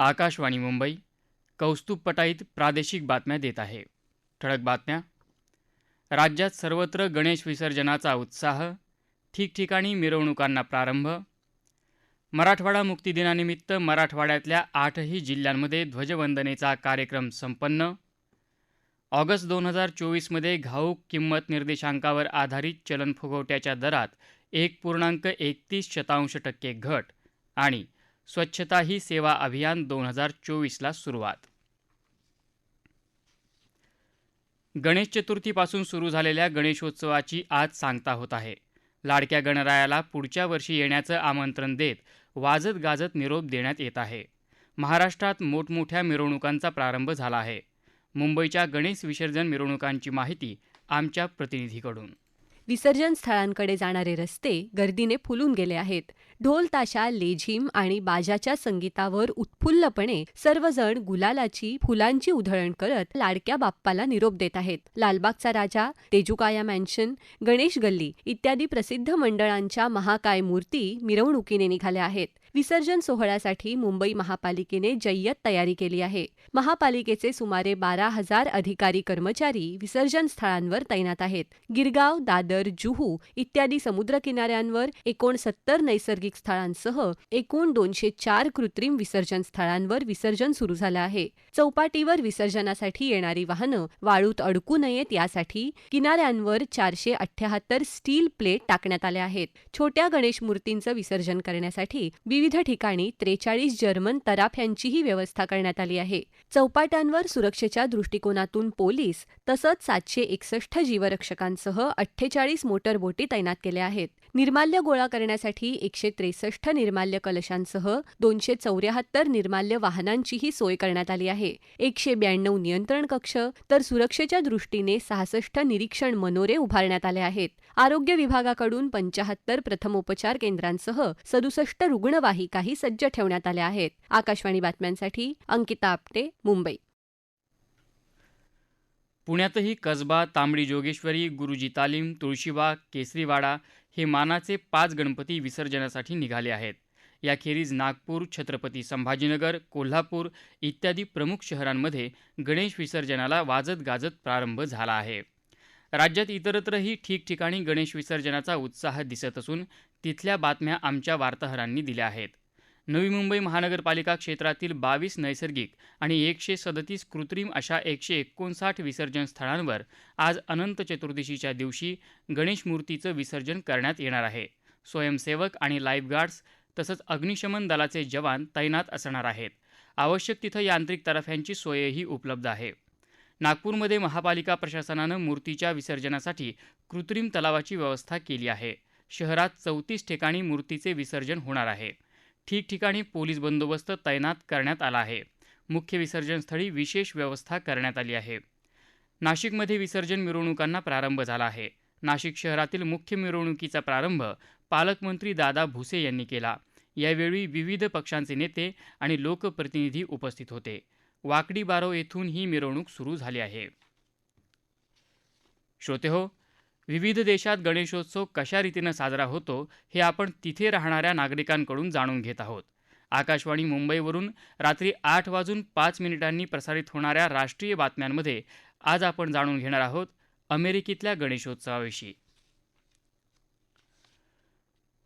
आकाशवाणी मुंबई कौस्तुभ पटाईत प्रादेशिक बातम्या देत आहे. ठळक बातम्या. राज्यात सर्वत्र गणेश विसर्जनाचा उत्साह ठिकठिकाणी मिरवणुकांना प्रारंभ. मराठवाडा मुक्तीदिनानिमित्त मराठवाड्यातल्या आठही जिल्ह्यांमध्ये ध्वजवंदनेचा कार्यक्रम संपन्न. ऑगस्ट दोन हजार चोवीसमध्ये घाऊक किंमत निर्देशांकावर आधारित चलन फुगवट्याच्या दरात एक पूर्णांक एकतीस शतांश टक्के घट आणि स्वच्छता ही सेवा अभियान दोन हजार चोवीसला सुरुवात. गणेश चतुर्थीपासून सुरू झालेल्या गणेशोत्सवाची आज सांगता होत आहे. लाडक्या गणरायाला पुढच्या वर्षी येण्याचं आमंत्रण देत वाजत गाजत निरोप देण्यात येत आहे. महाराष्ट्रात मोठमोठ्या मिरवणुकांचा प्रारंभ झाला आहे. मुंबईच्या गणेश विसर्जन मिरवणुकांची माहिती आमच्या प्रतिनिधीकडून. विसर्जन स्थळांकडे जाणारे रस्ते गर्दीने फुलून गेले आहेत. ढोल ताशा लेझिम आणि बाजाच्या संगीतावर उत्फुल्लपणे सर्वजण गुलालाची फुलांची उधळण करत लाडक्या बाप्पाला निरोप देत आहेत. लालबागचा राजा तेजुकाया मॅन्शन गणेश गल्ली इत्यादी प्रसिद्ध मंडळांच्या महाकाय मूर्ती मिरवणुकीने निघाल्या आहेत. विसर्जन सोहळ्यासाठी मुंबई महापालिकेने जय्यत तयारी केली आहे. महापालिकेचे सुमारे बारा हजार अधिकारी कर्मचारी विसर्जन स्थळांवर तैनात आहेत. गिरगाव दादर जुहू इत्यादी समुद्रकिनाऱ्यांवर एकोणसत्तर नैसर्गिक स्थळांसह एकूण दोनशे चार कृत्रिम विसर्जन स्थळांवर विसर्जन सुरू झालं आहे. चौपाटीवर विसर्जनासाठी येणारी वाहनं वाळूत अडकू नयेत यासाठी किनाऱ्यांवर चारशे अठ्ठ्याहत्तर स्टील प्लेट टाकण्यात आल्या आहेत. छोट्या गणेश मूर्तींचं विसर्जन करण्यासाठी विविध ठिकाणी त्रेचाळीस जर्मन तराफ्यांचीही व्यवस्था करण्यात आली आहे. चौपाट्यांवर सुरक्षेच्या दृष्टिकोनातून पोलीस तसंच सातशे एकसष्ट जीवरक्षकांसह अठ्ठेचाळीस मोटरबोटी तैनात केल्या आहेत. निर्माल्य गोळा करण्यासाठी एकशे त्रेसष्ट निर्माल्य कलशांसह दोनशे चौऱ्याहत्तर निर्माल्य वाहनांचीही सोय करण्यात आली आहे. एकशे ब्याण्णव नियंत्रण कक्ष तर सुरक्षेच्या दृष्टीने सहासष्ट निरीक्षण मनोरे उभारण्यात आले आहेत. आरोग्य विभागाकडून पंचाहत्तर प्रथमोपचार केंद्रांसह सदुसष्ट रुग्णवाहिकाही सज्ज ठेवण्यात आल्या आहेत. आकाशवाणी बातम्यांसाठी अंकिता आपटे मुंबई. पुण्यातही कसबा तांबडी जोगेश्वरी गुरुजी तालीम तुळशीबाग केसरीवाडा हे मानाचे पाच गणपती विसर्जनासाठी निघाले आहेत. याखेरीज नागपूर छत्रपती संभाजीनगर कोल्हापूर इत्यादी प्रमुख शहरांमध्ये गणेश विसर्जनाला वाजत गाजत प्रारंभ झाला आहे. राज्यात इतरत्रही ठिकठिकाणी गणेश विसर्जनाचा उत्साह दिसत असून तिथल्या बातम्या आमच्या वार्ताहरांनी दिल्या आहेत. नवी मुंबई महानगरपालिका क्षेत्रातील बावीस नैसर्गिक आणि एकशे सदतीस कृत्रिम अशा एकशे एकोणसाठ विसर्जन स्थळांवर आज अनंत चतुर्दशीच्या दिवशी गणेश मूर्तीचं विसर्जन करण्यात येणार आहे. स्वयंसेवक आणि लाईफगार्ड्स तसंच अग्निशमन दलाचे जवान तैनात असणार आहेत. आवश्यक तिथं यांत्रिक तराफ्यांची सोयही उपलब्ध आहे. नागपूरमध्ये महापालिका प्रशासनानं मूर्तीच्या विसर्जनासाठी कृत्रिम तलावाची व्यवस्था केली आहे. शहरात चौतीस ठिकाणी मूर्तीचे विसर्जन होणार आहे. ठिकठिकाणी पोलीस बंदोबस्त तैनात करण्यात आला आहे. मुख्य विसर्जनस्थळी विशेष व्यवस्था करण्यात आली आहे. नाशिकमध्ये विसर्जन मिरवणुकांना प्रारंभ झाला आहे. नाशिक शहरातील मुख्य मिरवणुकीचा प्रारंभ पालकमंत्री दादा भुसे यांनी केला. यावेळी विविध पक्षांचे नेते आणि लोकप्रतिनिधी उपस्थित होते. वाकडी बारो येथून ही मिरवणूक सुरू झाली आहे. श्रोतेहो विविध देशात गणेशोत्सव कशा रीतीनं साजरा होतो हे आपण तिथे राहणाऱ्या नागरिकांकडून जाणून घेत आहोत. आकाशवाणी मुंबईवरून रात्री आठ वाजून पाच मिनिटांनी प्रसारित होणाऱ्या राष्ट्रीय बातम्यांमध्ये आज आपण जाणून घेणार आहोत अमेरिकेतल्या गणेशोत्सवाविषयी.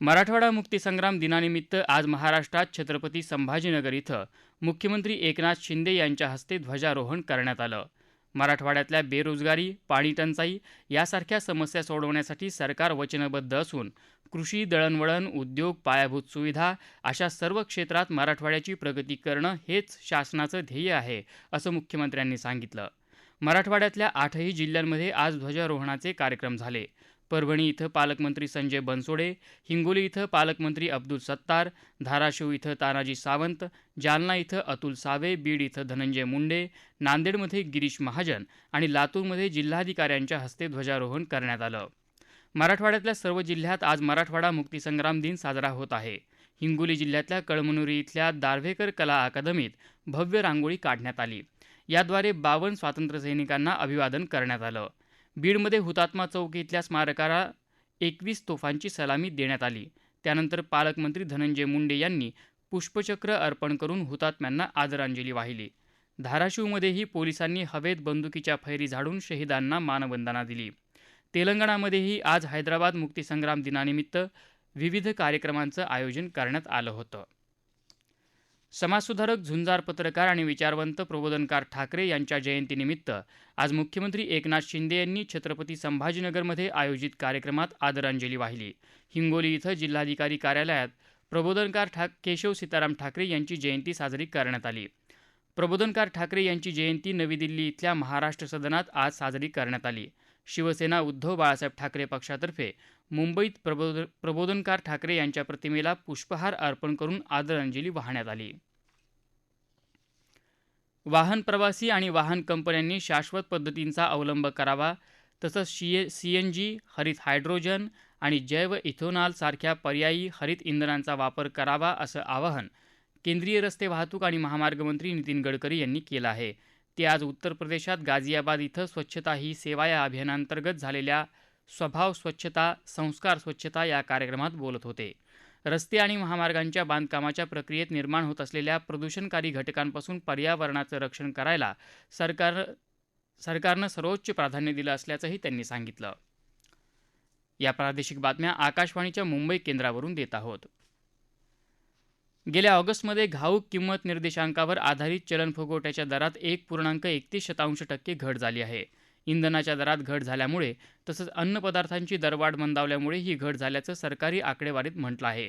मराठवाडा मुक्तीसंग्राम दिनानिमित्त आज महाराष्ट्रात छत्रपती संभाजीनगर इथं मुख्यमंत्री एकनाथ शिंदे यांच्या हस्ते ध्वजारोहण करण्यात आलं. मराठवाड्यातल्या बेरोजगारी पाणीटंचाई यासारख्या समस्या सोडवण्यासाठी सरकार वचनबद्ध असून कृषी दळणवळण उद्योग पायाभूत सुविधा अशा सर्व क्षेत्रात मराठवाड्याची प्रगती करणं हेच शासनाचं ध्येय आहे असं मुख्यमंत्र्यांनी सांगितलं. मराठवाड्यातल्या आठही जिल्ह्यांमध्ये आज ध्वजारोहणाचे कार्यक्रम झाले. परभणी इथं पालकमंत्री संजय बनसोडे हिंगोली इथं पालकमंत्री अब्दुल सत्तार धाराशिव इथं तानाजी सावंत जालना इथं अतुल सावे बीड इथं धनंजय मुंडे नांदेडमध्ये गिरीश महाजन आणि लातूरमध्ये जिल्हाधिकाऱ्यांच्या हस्ते ध्वजारोहण करण्यात आलं. मराठवाड्यातल्या सर्व जिल्ह्यात आज मराठवाडा मुक्तीसंग्राम दिन साजरा होत आहे. हिंगोली जिल्ह्यातल्या कळमनुरी इथल्या दार्व्हेकर कला अकादमीत भव्य रांगोळी काढण्यात आली. याद्वारे बावन्न स्वातंत्र्यसैनिकांना अभिवादन करण्यात आलं. बीडमध्ये हुतात्मा चौक इथल्या स्मारकाला एकवीस तोफांची सलामी देण्यात आली. त्यानंतर पालकमंत्री धनंजय मुंडे यांनी पुष्पचक्र अर्पण करून हुतात्म्यांना आदरांजली वाहिली. धाराशिवमध्येही पोलिसांनी हवेत बंदुकीच्या फैरी झाडून शहीदांना मानवंदना दिली. तेलंगणामध्येही आज हैदराबाद मुक्तीसंग्राम दिनानिमित्त विविध कार्यक्रमांचं आयोजन करण्यात आलं होतं. समाजसुधारक झुंजार पत्रकार आणि विचारवंत प्रबोधनकार ठाकरे यांच्या जयंतीनिमित्त आज मुख्यमंत्री एकनाथ शिंदे यांनी छत्रपती संभाजीनगरमध्ये आयोजित कार्यक्रमात आदरांजली वाहिली. हिंगोली इथं जिल्हाधिकारी कार्यालयात प्रबोधनकार ठाक केशव सीताराम ठाकरे यांची जयंती साजरी करण्यात आली. प्रबोधनकार ठाकरे यांची जयंती नवी दिल्ली इथल्या महाराष्ट्र सदनात आज साजरी करण्यात आली. शिवसेना उद्धव बाळासाहेब ठाकरे पक्षातर्फे मुंबईत प्रबोध प्रबोधनकार ठाकरे यांच्या प्रतिमेला पुष्पहार अर्पण करून आदरांजली वाहण्यात आली. वाहन प्रवासी आणि वाहन कंपन्यांनी शाश्वत पद्धतींचा अवलंब करावा तसंच सी सी एन जी हरित हायड्रोजन आणि जैव इथोनॉल सारख्या पर्यायी हरित इंधनांचा वापर करावा असं आवाहन केंद्रीय रस्ते वाहतूक आणि महामार्ग मंत्री नितीन गडकरी यांनी केलं आहे. ते आज उत्तर प्रदेशात गाझियाबाद इथं स्वच्छता ही सेवा या अभियानांतर्गत झालेल्या स्वभाव स्वच्छता संस्कार स्वच्छता या कार्यक्रमात बोलत होते. रस्ते आणि महामार्गांच्या बांधकामाच्या प्रक्रियेत निर्माण होत असलेल्या प्रदूषणकारी घटकांपासून पर्यावरणाचं रक्षण करायला सरकार सरकारनं सर्वोच्च प्राधान्य दिलं असल्याचंही त्यांनी सांगितलं. या प्रादेशिक बातम्या आकाशवाणीच्या मुंबई केंद्रावरून देत आहोत. गेल्या ऑगस्टमध्ये घाऊक किंमत निर्देशांकावर आधारित चलन फुगवट्याच्या दरात एक पूर्णांक एकतीस शतांश टक्के घट झाली आहे. इंधनाच्या दरात घट झाल्यामुळे तसंच अन्नपदार्थांची दरवाढ मंदावल्यामुळे ही घट झाल्याचं सरकारी आकडेवारीत म्हटलं आहे.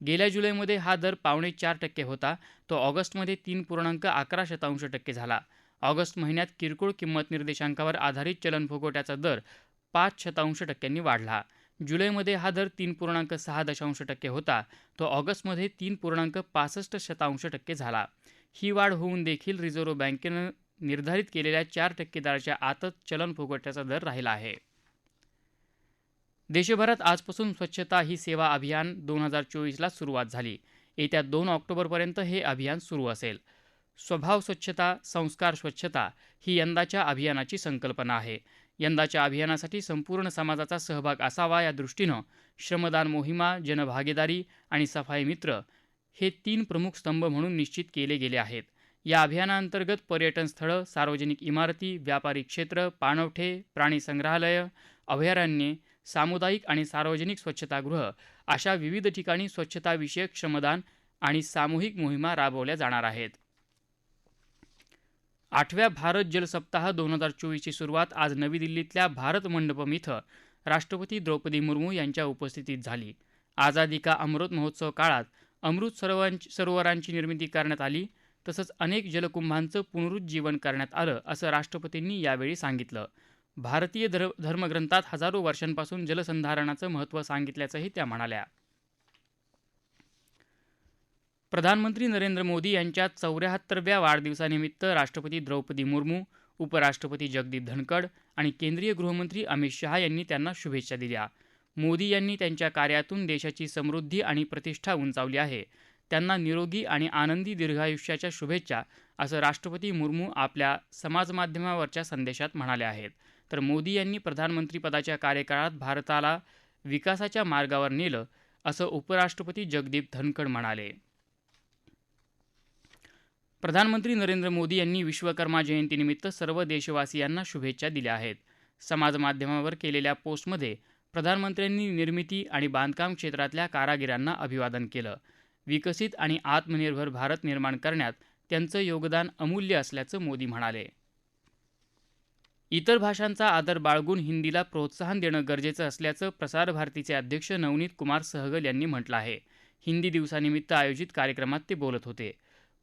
गेल्या जुलैमध्ये हा दर पावणे चार टक्के होता. तो ऑगस्टमध्ये तीन पूर्णांक अकरा शतांश टक्के झाला. ऑगस्ट महिन्यात किरकोळ किंमत निर्देशांकावर आधारित चलन फुगवट्याचा दर पाच शतांश टक्क्यांनी वाढला. जुलैमध्ये हा दर तीन पूर्णांक सहा दशांश टक्के होता. तो ऑगस्टमध्ये तीन पूर्णांक पासष्ट शतांश टक्के झाला. ही वाढ होऊन देखील रिझर्व्ह बँकेनं निर्धारित केलेल्या चार टक्के दराच्या आतच चलन फुगवट्याचा दर राहिला आहे. देशभरात आजपासून स्वच्छता ही सेवा अभियान दोन हजार चोवीसला सुरुवात झाली. येत्या दोन ऑक्टोबरपर्यंत हे अभियान सुरू असेल. स्वभाव स्वच्छता संस्कार स्वच्छता ही यंदाच्या अभियानाची संकल्पना आहे. यंदाच्या अभियानासाठी संपूर्ण समाजाचा सहभाग असावा या दृष्टीनं श्रमदान मोहिमा जनभागीदारी आणि सफाई मित्र हे तीन प्रमुख स्तंभ म्हणून निश्चित केले गेले आहेत. या अभियानाअंतर्गत पर्यटन स्थळं सार्वजनिक इमारती व्यापारी क्षेत्र पाणवठे प्राणी संग्रहालय अभयारण्ये सामुदायिक आणि सार्वजनिक स्वच्छतागृह अशा विविध ठिकाणी स्वच्छताविषयक श्रमदान आणि सामूहिक मोहिमा राबवल्या जाणार आहेत. आठव्या भारत जल सप्ताह दोन हजार चोवीसची सुरुवात आज नवी दिल्लीतल्या भारत मंडपम इथं राष्ट्रपती द्रौपदी मुर्मू यांच्या उपस्थितीत झाली. आझादी का अमृत महोत्सव काळात अमृत सरोवरांची सरोवरांची निर्मिती करण्यात आली तसंच अनेक जलकुंभांचं पुनरुज्जीवन करण्यात आलं असं राष्ट्रपतींनी यावेळी सांगितलं. भारतीय धर धर्मग्रंथात हजारो वर्षांपासून जलसंधारणाचं महत्त्व सांगितल्याचंही त्या म्हणाल्या. प्रधानमंत्री नरेंद्र मोदी यांच्या चौऱ्याहत्तरव्या वाढदिवसानिमित्त राष्ट्रपती द्रौपदी मुर्मू उपराष्ट्रपती जगदीप धनकड आणि केंद्रीय गृहमंत्री अमित शहा यांनी त्यांना शुभेच्छा दिल्या. मोदी यांनी त्यांच्या कार्यातून देशाची समृद्धी आणि प्रतिष्ठा उंचावली आहे. त्यांना निरोगी आणि आनंदी दीर्घायुष्याच्या शुभेच्छा असं राष्ट्रपती मुर्मू आपल्या समाजमाध्यमावरच्या संदेशात म्हणाले आहेत. तर मोदी यांनी प्रधानमंत्रीपदाच्या कार्यकाळात भारताला विकासाच्या मार्गावर नेलं असं उपराष्ट्रपती जगदीप धनखड म्हणाले. प्रधानमंत्री नरेंद्र मोदी यांनी विश्वकर्मा जयंतीनिमित्त सर्व देशवासियांना शुभेच्छा दिल्या आहेत. समाजमाध्यमावर केलेल्या पोस्टमध्ये प्रधानमंत्र्यांनी निर्मिती आणि बांधकाम क्षेत्रातल्या कारागिरांना अभिवादन केलं. विकसित आणि आत्मनिर्भर भारत निर्माण करण्यात त्यांचं योगदान अमूल्य असल्याचं मोदी म्हणाले. इतर भाषांचा आदर बाळगून हिंदीला प्रोत्साहन देणं गरजेचं असल्याचं प्रसार भारतीचे अध्यक्ष नवनीत कुमार सहगल यांनी म्हटलं आहे. हिंदी दिवसानिमित्त आयोजित कार्यक्रमात ते बोलत होते.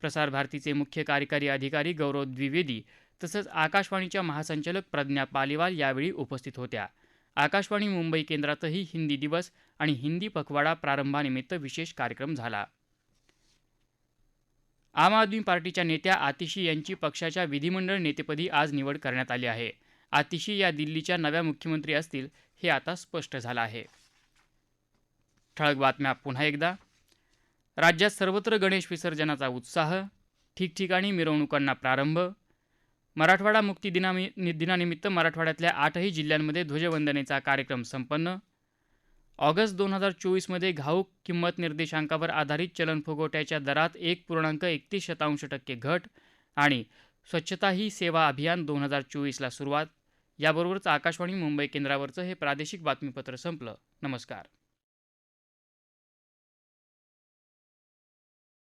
प्रसार भारतीचे मुख्य कार्यकारी अधिकारी गौरव द्विवेदी तसंच आकाशवाणीच्या महासंचालक प्रज्ञा पालिवाल यावेळी उपस्थित होत्या. आकाशवाणी मुंबई केंद्रातही हिंदी दिवस आणि हिंदी पखवाडा प्रारंभानिमित्त विशेष कार्यक्रम झाला. आम आदमी पार्टीच्या नेत्या आतिशी यांची पक्षाच्या विधिमंडळ नेतेपदी आज निवड करण्यात आली आहे. आतिशी या दिल्लीच्या नव्या मुख्यमंत्री असतील हे आता स्पष्ट झालं आहे. ठळक बातम्या पुन्हा एकदा. राज्यात सर्वत्र गणेश विसर्जनाचा उत्साह ठिकठिकाणी मिरवणुकांना प्रारंभ. मराठवाडा मुक्ती दिनामि दिनानिमित्त मराठवाड्यातल्या आठही जिल्ह्यांमध्ये ध्वजवंदनेचा कार्यक्रम संपन्न. ऑगस्ट दोन हजार चोवीसमध्ये घाऊक किंमत निर्देशांकावर आधारित चलन फुगवट्याच्या दरात एक पूर्णांक एकतीस शतांश टक्के घट आणि स्वच्छता ही सेवा अभियान दोन हजार चोवीसला सुरुवात. याबरोबरच आकाशवाणी मुंबई केंद्रावरचं हे प्रादेशिक बातमीपत्र संपलं. नमस्कार.